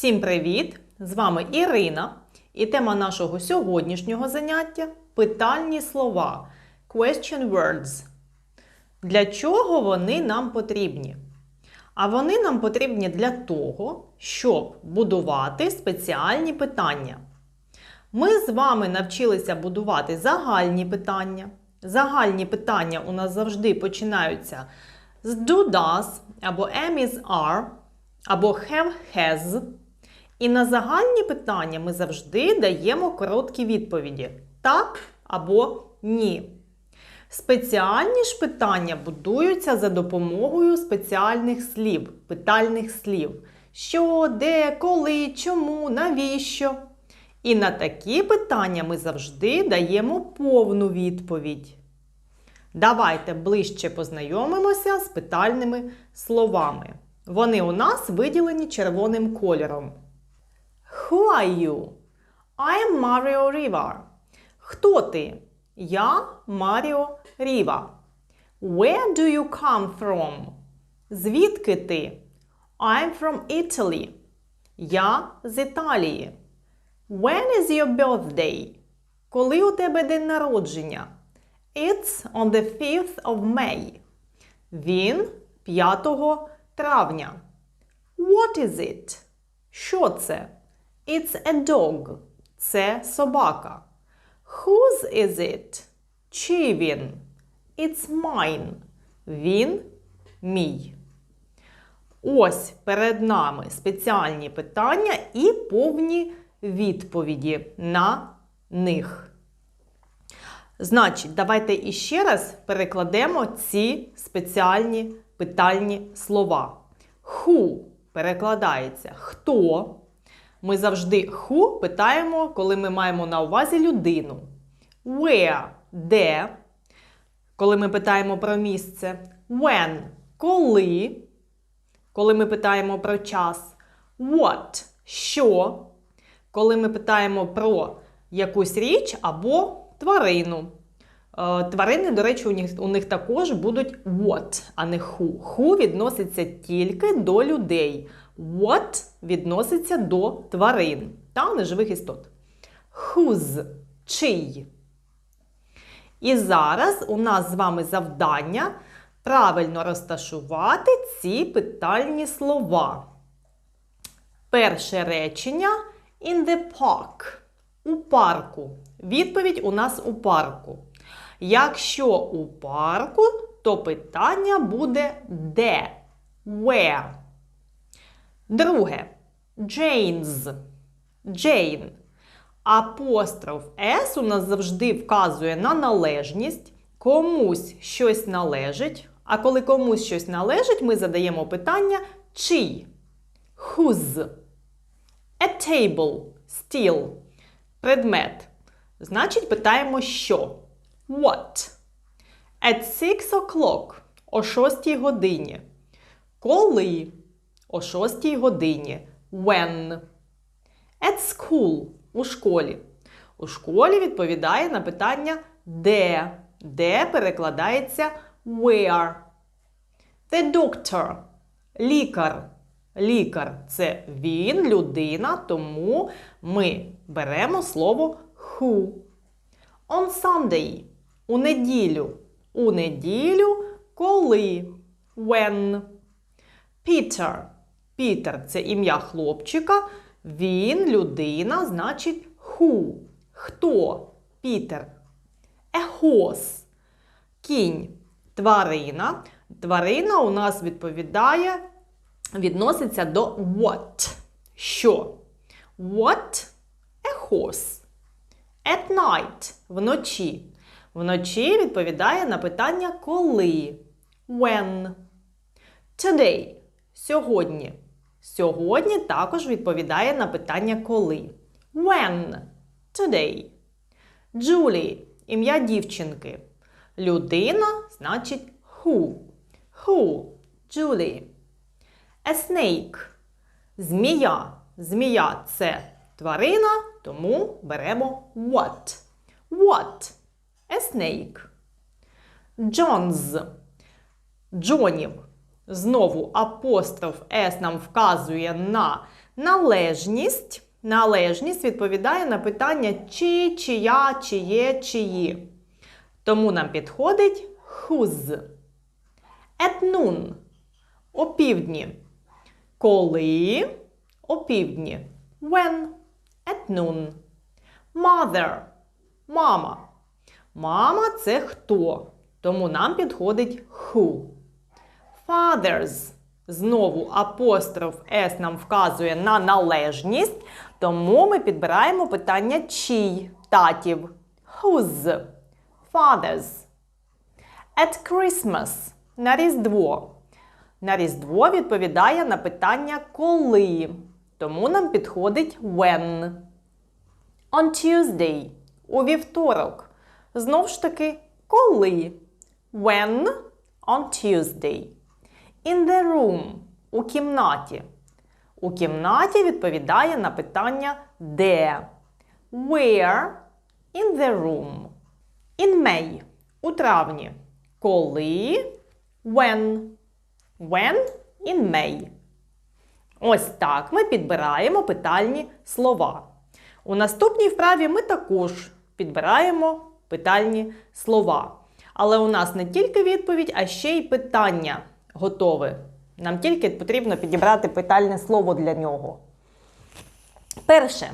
Всім привіт! З вами Ірина. І тема нашого сьогоднішнього заняття питальні слова. Question words. Для чого вони нам потрібні? А вони нам потрібні для того, щоб будувати спеціальні питання. Ми з вами навчилися будувати загальні питання. Загальні питання у нас завжди починаються з do does або am is are, або have has. І на загальні питання ми завжди даємо короткі відповіді так або ні. Спеціальні ж питання будуються за допомогою спеціальних слів, питальних слів. Що, де, коли, чому, навіщо. І на такі питання ми завжди даємо повну відповідь. Давайте ближче познайомимося з питальними словами. Вони у нас виділені червоним кольором. Who are you? I'm Mario Riva. Хто ти? Я Маріо Ріва. Where do you come from? Звідки ти? I'm from Italy. Я з Італії. When is your birthday? Коли у тебе день народження? It's on the 5th of May. Він 5 травня. What is it? Що це? It's a dog. Це собака. Whose is it? Чий він? It's mine. Він мій. Ось перед нами спеціальні питання і повні відповіді на них. Значить, давайте іще раз перекладемо ці спеціальні питальні слова. Who перекладається хто. Ми завжди who питаємо, коли ми маємо на увазі людину. Where де, коли ми питаємо про місце. When коли, коли ми питаємо про час. What що, коли ми питаємо про якусь річ або тварину. Е, Тварини, до речі, у них, у них також будуть what, а не who. Who відноситься тільки до людей. What відноситься до тварин та неживих істот. Whose – чий. І зараз у нас з вами завдання правильно розташувати ці питальні слова. Перше речення in the park. У парку. Відповідь у нас у парку. Якщо у парку, то питання буде де? Where? Друге. Jane's. Jane. Апостроф S у нас завжди вказує на належність. Комусь щось належить. А коли комусь щось належить, ми задаємо питання чий. Whose. A table. Steel. Предмет. Значить, питаємо що. What? At six o'clock. О 6 годині. Коли? О 6 годині. When? At school. У школі. У школі відповідає на питання де. Де перекладається where. The doctor. Лікар. Лікар це він, людина, тому ми беремо слово who. On Sunday. У неділю. У неділю коли. When. Peter. Пітер це ім'я хлопчика. Він людина, значить who. Хто? Пітер. A horse. Кінь. Тварина. Тварина у нас відповідає, відноситься до what. Що? What? A horse. At night. Вночі. Вночі відповідає на питання коли. When. Today. Сьогодні. Сьогодні також відповідає на питання коли. When. Today. Julie. Ім'я дівчинки. Людина значить who. Who. Julie. A snake. Змія. Змія це тварина, тому беремо what. What? A snake. John's. Джонів. Знову апостроф S нам вказує на Належність. Належність відповідає на питання чи, чия, чиє, чиї. Тому нам підходить whose. Noon – опівдні. Коли – опівдні. When – at noon. Mother – мама. Мама – це хто? Тому нам підходить who. Fathers. Знову апостроф S нам вказує на належність, тому ми підбираємо питання чий татів. Whose? Fathers. At Christmas. На Різдво. На Різдво відповідає на питання коли. Тому нам підходить when. On Tuesday. У вівторок. Знов ж таки, коли. When on Tuesday. In the room. У кімнаті. У кімнаті відповідає на питання де. Where in the room. In May. У травні. Коли. When. When in May. Ось так ми підбираємо питальні слова. У наступній вправі ми також підбираємо питальні слова. Але у нас не тільки відповідь, а ще й питання готове. Нам тільки потрібно підібрати питальне слово для нього. Перше.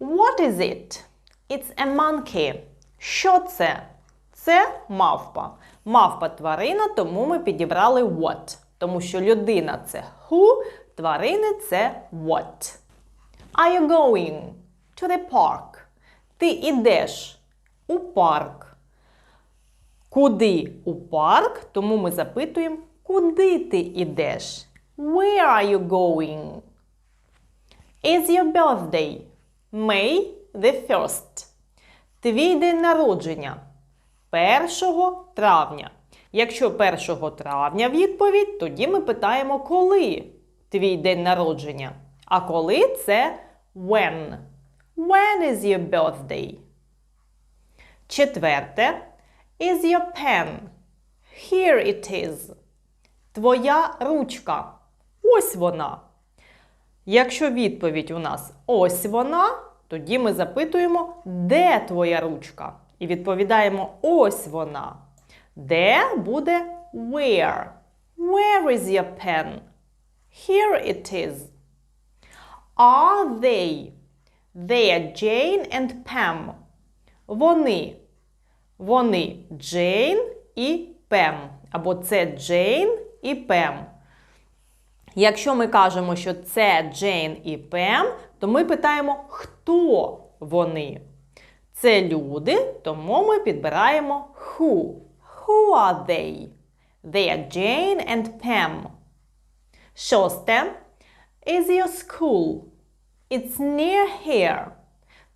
What is it? It's a monkey. Що це? Це мавпа. Мавпа тварина, тому ми підібрали what. Тому що людина це who, тварини це what. Are you going to the park? Ти ідеш у парк. Куди у парк? Тому ми запитуємо, куди ти ідеш? Where are you going? Is your birthday? May the 1st. Твій день народження 1 травня. Якщо 1 травня відповідь, тоді ми питаємо, коли твій день народження. А коли це when. When is your birthday? Четверте. Is your pen? Here it is. Твоя ручка. Ось вона. Якщо відповідь у нас ось вона, тоді ми запитуємо, де твоя ручка? І відповідаємо ось вона. Де буде where? Where is your pen? Here it is. Are they? They are Jane and Pam. Вони. Вони Джейн і Пем. Або це Джейн і Пем. Якщо ми кажемо, що це Джейн і Пем, то ми питаємо, хто вони. Це люди, тому ми підбираємо who. Who are they? They are Jane and Pam. Шосте. Is your school? It's near here.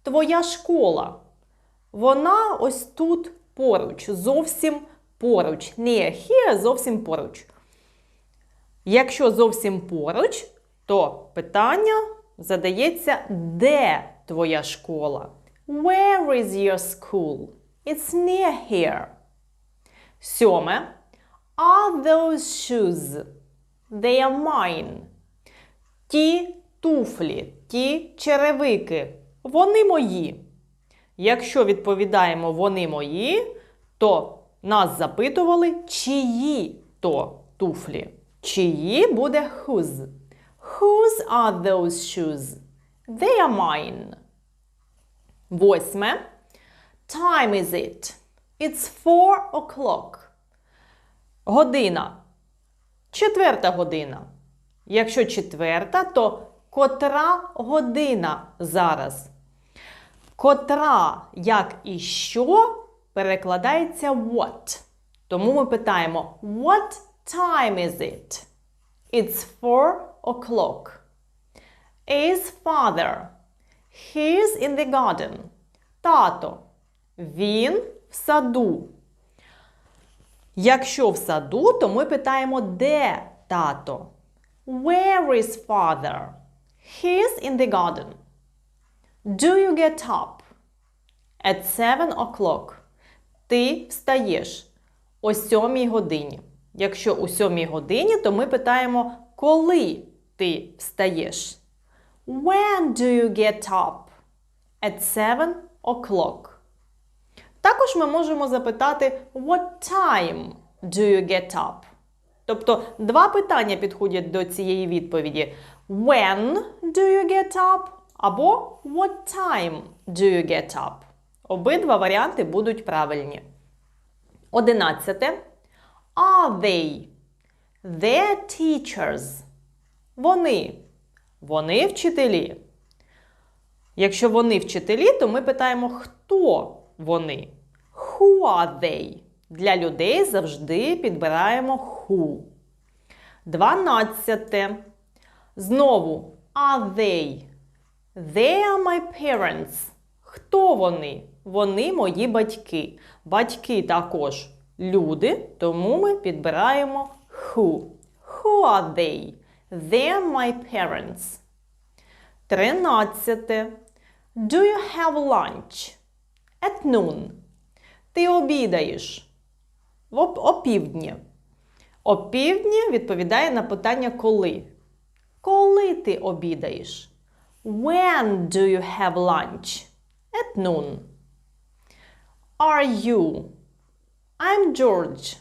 Твоя школа. Вона ось тут поруч, зовсім поруч. Near here зовсім поруч. Якщо зовсім поруч, то питання задається, де твоя школа? Where is your school? It's near here. Сьоме. Are those shoes? They are mine. Ті туфлі, ті черевики. Вони мої. Якщо відповідаємо вони мої, то нас запитували, чиї то туфлі. Чиї буде whose. Whose are those shoes? They are mine. Восьме. Time is it? It's four o'clock. Година. Четверта година. Якщо четверта, то котра година зараз? Котра, як і що, перекладається what. Тому ми питаємо What time is it? It's four o'clock. Is father? He's in the garden. Тато. Він в саду. Якщо в саду, то ми питаємо, де тато? Where is father? He's in the garden. Do you get up? At seven o'clock. Ти встаєш о сьомій годині. Якщо у сьомій годині, то ми питаємо, коли ти встаєш? When do you get up? At seven o'clock. Також ми можемо запитати What time do you get up? Тобто два питання підходять до цієї відповіді. When do you get up? Або What time do you get up? Обидва варіанти будуть правильні. Одинадцяте. Are they? They're teachers. Вони. Вони вчителі. Якщо вони вчителі, то ми питаємо, хто вони. Who are they? Для людей завжди підбираємо who. Дванадцяте. Знову are they? They are my parents. Хто вони? Вони мої батьки. Батьки також люди, тому ми підбираємо who. Who are they? They're my parents. Тринадцяте. Do you have lunch? At noon. Ти обідаєш. Опівдні. Опівдні відповідає на питання коли. Коли ти обідаєш? When do you have lunch? At noon. Are you? I'm George.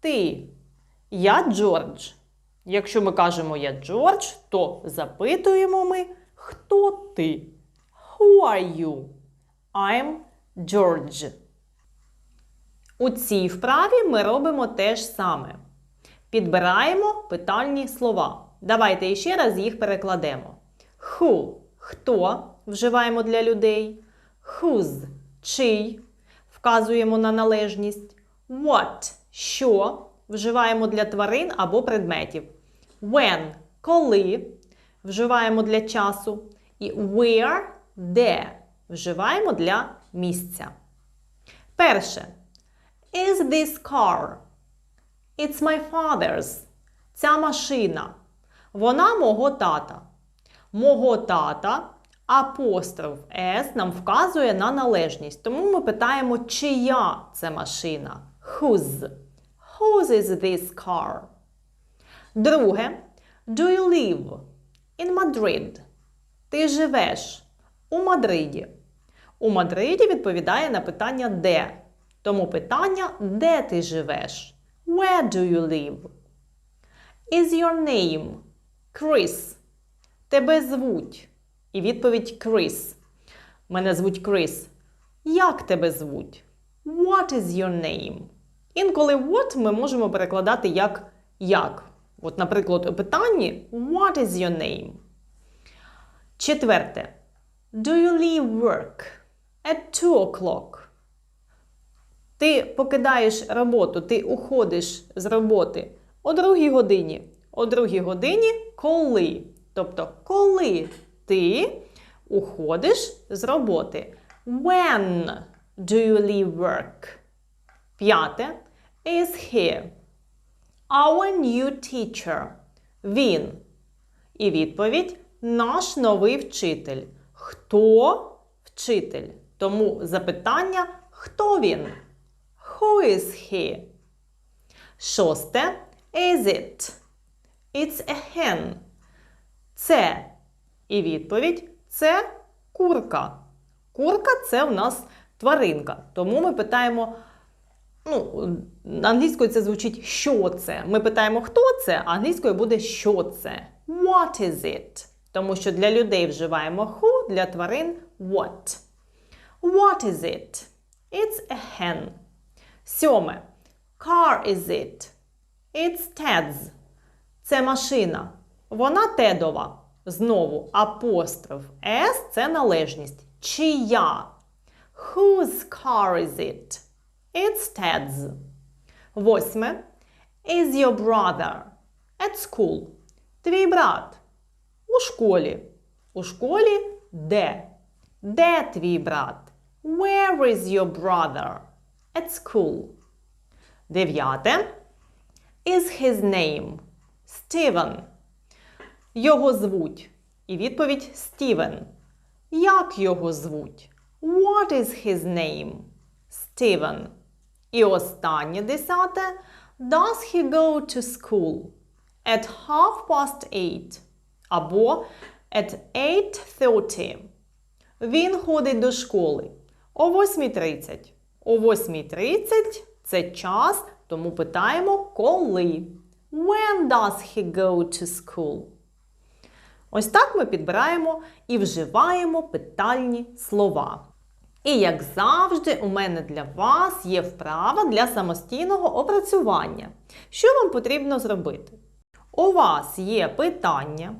Ти. Я Джордж. Якщо ми кажемо я Джордж, то запитуємо ми, хто ти? Who are you? I'm George. У цій вправі ми робимо те ж саме. Підбираємо питальні слова. Давайте іще раз їх перекладемо. Who хто вживаємо для людей. Whose чий вказуємо на належність. What що вживаємо для тварин або предметів. When коли вживаємо для часу. І where де вживаємо для місця. Перше. Is this car? It's my father's. Ця машина. Вона мого тата. Мого тата апостроф S нам вказує на належність. Тому ми питаємо, чия це машина. Whose? Whose is this car? Друге. Do you live in Madrid? Ти живеш у Мадриді. У Мадриді відповідає на питання де. Тому питання де ти живеш? Where do you live? Is your name Chris? Тебе звуть. І відповідь Крис. Мене звуть Крис. Як тебе звуть? What is your name? Інколи what ми можемо перекладати як як. От, наприклад, у питанні What is your name? Четверте. Do you leave work at 2 o'clock? Ти покидаєш роботу, ти уходиш з роботи о другій годині. О другій годині коли? Тобто, коли ти уходиш з роботи? When do you leave work? П'яте. Is he our new teacher? Він. І відповідь наш новий вчитель. Хто вчитель? Тому запитання хто він? Who is he? Шосте. Is it? It's a hen. Це. І відповідь це курка. Курка це у нас тваринка. Тому ми питаємо. Ну, англійською це звучить що це. Ми питаємо, хто це, а англійською буде що це. What is it? Тому що для людей вживаємо who, для тварин what. What is it? It's a hen. Сьоме. Car is it? It's Ted's. Це машина. Вона тедова. Знову апостроф S це належність. Чия? Whose car is it? It's Ted's. Восьме. Is your brother at school? Твій брат. У школі. У школі де? Де твій брат? Where is your brother? At school. Дев'яте. Is his name? Steven. Його звуть. І відповідь Стівен. Як його звуть? What is his name? Steven. І останнє десяте. Does he go to school? At half past eight. Або At 8.30. Він ходить до школи о 8.30. О 8.30 це час, тому питаємо коли. When does he go to school? Ось так ми підбираємо і вживаємо питальні слова. І як завжди, у мене для вас є вправа для самостійного опрацювання. Що вам потрібно зробити? У вас є питання,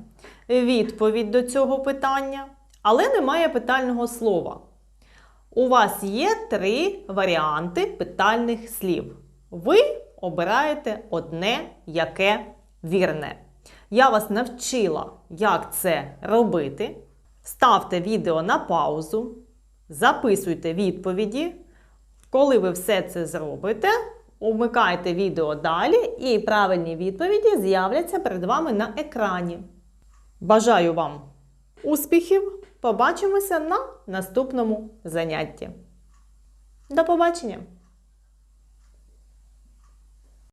відповідь до цього питання, але немає питального слова. У вас є три варіанти питальних слів. Ви обираєте одне, яке вірне. Я вас навчила, як це робити. Ставте відео на паузу, записуйте відповіді. Коли ви все це зробите, умикайте відео далі, і правильні відповіді з'являться перед вами на екрані. Бажаю вам успіхів! Побачимося на наступному занятті. До побачення!